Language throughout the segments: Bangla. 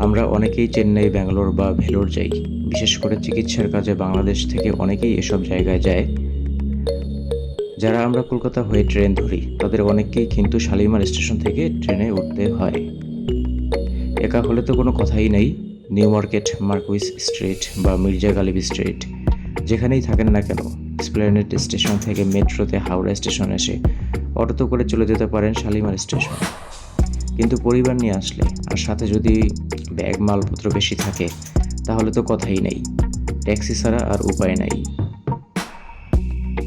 আমরা অনেকেই চেন্নাই, ব্যাঙ্গালোর বা ভেলোর যাই। বিশেষ করে চিকিৎসার কাজে বাংলাদেশ থেকে অনেকেই এসব জায়গায় যায়। যারা আমরা কলকাতা হয়ে ট্রেন ধরি, তাদের অনেককেই কিন্তু শালিমার স্টেশন থেকে ট্রেনে উঠতে হয়। একা হলে তো কোনো কথাই নেই। নিউ মার্কেট, মার্কুইস স্ট্রিট বা মির্জা গালিব স্ট্রিট, যেখানেই থাকেন না কেন স্প্লেনেড স্টেশন থেকে মেট্রোতে হাওড়া স্টেশন এসে অটোতে করে চলে যেতে পারেন শালিমার স্টেশন। কিন্তু পরিবার নিয়ে আসলে, আর সাথে যদি ব্যাগ মালপত্র বেশি থাকে, তাহলে তো কথাই নেই। ট্যাক্সি ছাড়া আর উপায় নাই।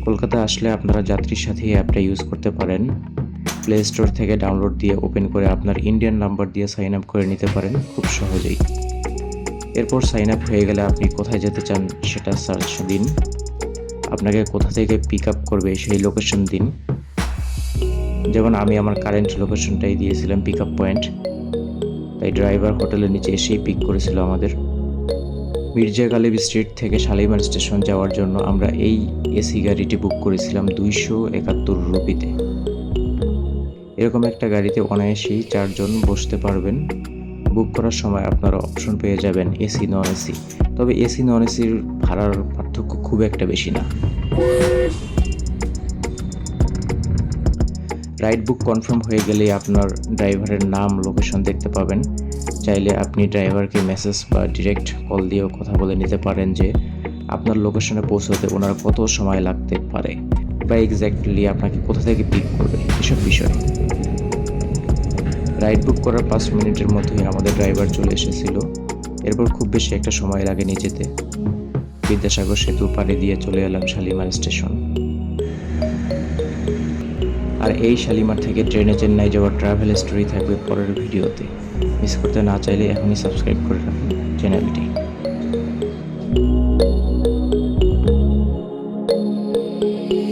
কলকাতা আসলে আপনারা যাত্রীর সাথে অ্যাপটা ইউজ করতে পারেন। প্লে স্টোর থেকে ডাউনলোড দিয়ে ওপেন করে আপনার ইন্ডিয়ান নাম্বার দিয়ে সাইন আপ করে নিতে পারেন খুব সহজেই। এরপর সাইন আপ হয়ে গেলে আপনি কোথায় যেতে চান সেটা সার্চ দিন। আপনাকে কোথা থেকে পিক আপ করবে সেই লোকেশন দিন। যেমন আমি আমার কারেন্ট লোকেশনটাই দিয়েছিলাম পিক আপ পয়েন্ট তাই ড্রাইভার হোটেলের নিচে এসেই পিক করেছিল আমাদের। মির্জা গালিব স্ট্রিট থেকে শালিমার স্টেশন যাওয়ার জন্য আমরা এই এসি গাড়িটি বুক করেছিলাম দুইশো একাত্তর রুপিতে। এরকম একটা গাড়িতে অনায়াসেই চারজন বসতে পারবেন। বুক করার সময় আপনারা অপশন পেয়ে যাবেন এসি নন এসি। তবে এসি নন এসির ভাড়ার পার্থক্য খুব একটা বেশি না। রাইড বুক কনফার্ম হয়ে গেলেই আপনার ড্রাইভারের নাম লোকেশন দেখতে পাবেন। চাইলে আপনি ড্রাইভারকে মেসেজ বা ডিরেক্ট কল দিয়েও কথা বলে নিতে পারেন যে, আপনার লোকেশনে পৌঁছতে ওনার কত সময় লাগতে পারে বা এক্স্যাক্টলি আপনাকে কোথা থেকে পিক করবে এসব বিষয়। রাইড বুক করার পাঁচ মিনিটের মধ্যেই আমাদের ড্রাইভার চলে এসেছিল। এরপর খুব বেশি একটা সময় লাগেনি যেতে। বিদ্যাসাগর সেতু পাড়ি দিয়ে চলে এলাম শালিমার স্টেশন। আর এই শালিমার থেকে ট্রেনে চেন্নাই যাওয়ার ট্রাভেল স্টোরি থাকবে পরের ভিডিওতে। মিস করতে না চাইলে এখনই সাবস্ক্রাইব করে রাখুন চ্যানেলটি thank you